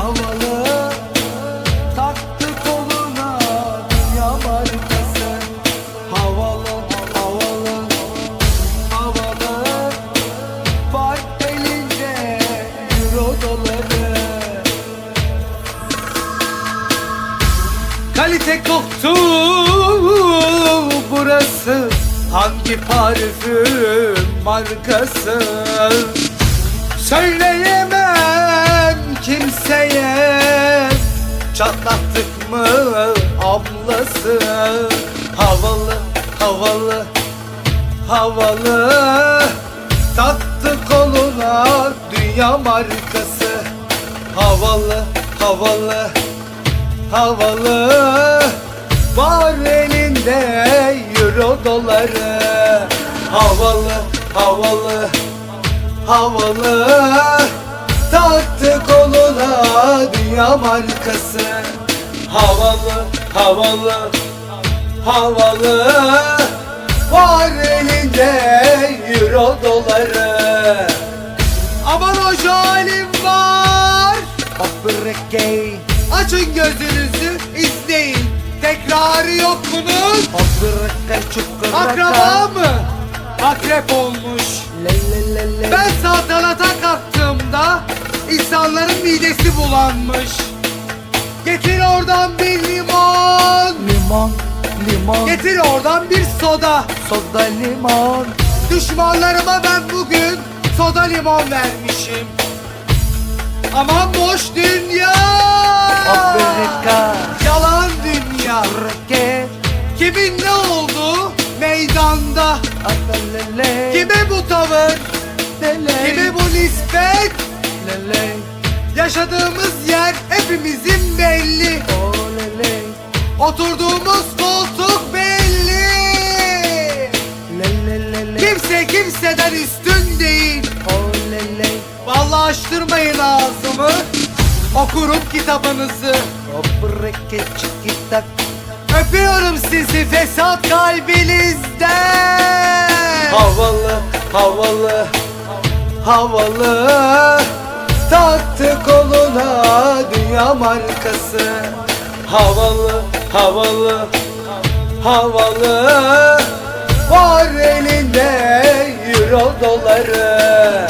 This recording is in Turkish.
havalı Taktı koluna dünya markası. Havalı, havalı, havalı Var elinde euro doları Kalite koktu burası Hangi parfüm markası havalı havalı. Taktı koluna dünya markası. Havalı havalı havalı. Var elinde euro doları. Havalı havalı havalı. Taktı koluna dünya markası. Havalı havalı havalı. Var elinde euro doları. Aman o halim var. Paprikey Açın gözünüzü izleyin. Tekrarı yok bunun. Çukuraka Akraba mı? Akrep olmuş. Ben saltanata kalktığımda insanların midesi bulanmış. Getir oradan bir limon. Limon limon. Getir oradan bir soda. Soda limon. Düşmanlarıma ben bugün soda limon vermişim. Aman boş dünya. Paprika Yalan dünya. Paprika Kimin ne oldu? Meydanda. Atalele. Kime bu tavır? Lele. Kime bu nispet? Lele. Yaşadığımız yer hepimizin belli. Oturduğumuz Kimseden üstün değil. Oh lele Vallahi açtırmayın ağzımı. Okurum kitabınızı. Öpüyorum sizi fesat kalbinizden. Havalı havalı. Havalı. Taktı koluna dünya markası. Havalı havalı. Havalı. Var elinde euro doları